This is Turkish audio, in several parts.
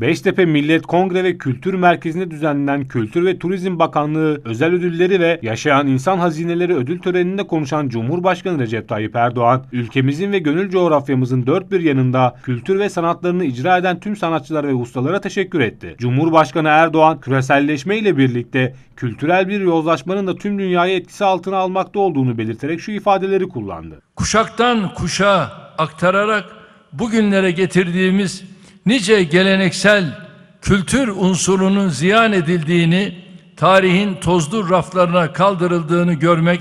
Beştepe Millet Kongre ve Kültür Merkezi'nde düzenlenen Kültür ve Turizm Bakanlığı özel ödülleri ve Yaşayan İnsan Hazineleri ödül töreninde konuşan Cumhurbaşkanı Recep Tayyip Erdoğan, ülkemizin ve gönül coğrafyamızın dört bir yanında kültür ve sanatlarını icra eden tüm sanatçılar ve ustalara teşekkür etti. Cumhurbaşkanı Erdoğan, küreselleşme ile birlikte kültürel bir yozlaşmanın da tüm dünyayı etkisi altına almakta olduğunu belirterek şu ifadeleri kullandı. kuşaktan kuşağa aktararak bugünlere getirdiğimiz nice geleneksel kültür unsurunun ziyan edildiğini, tarihin tozlu raflarına kaldırıldığını görmek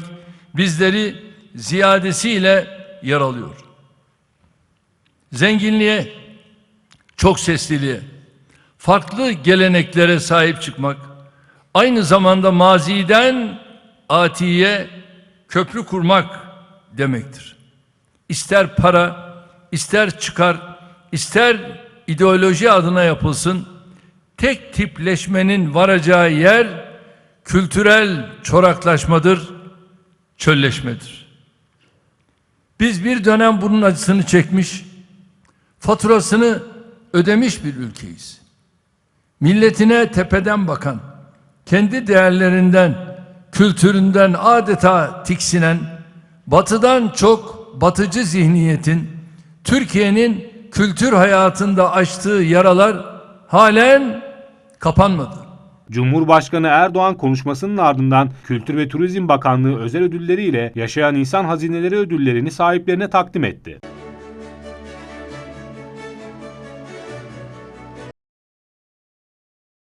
bizleri ziyadesiyle yaralıyor. Zenginliğe, çok sesliliğe, farklı geleneklere sahip çıkmak, aynı zamanda maziden atiye köprü kurmak demektir. İster para, ister çıkar, ister ideoloji adına yapılsın, tek tipleşmenin varacağı yer kültürel çoraklaşmadır, çölleşmedir. Biz bir dönem bunun acısını çekmiş, faturasını ödemiş bir ülkeyiz. Milletine tepeden bakan, kendi değerlerinden, kültüründen adeta tiksinen, batıdan çok batıcı zihniyetin Türkiye'nin kültür hayatında açtığı yaralar halen kapanmadı. Cumhurbaşkanı Erdoğan konuşmasının ardından Kültür ve Turizm Bakanlığı özel ödülleriyle Yaşayan İnsan Hazineleri ödüllerini sahiplerine takdim etti.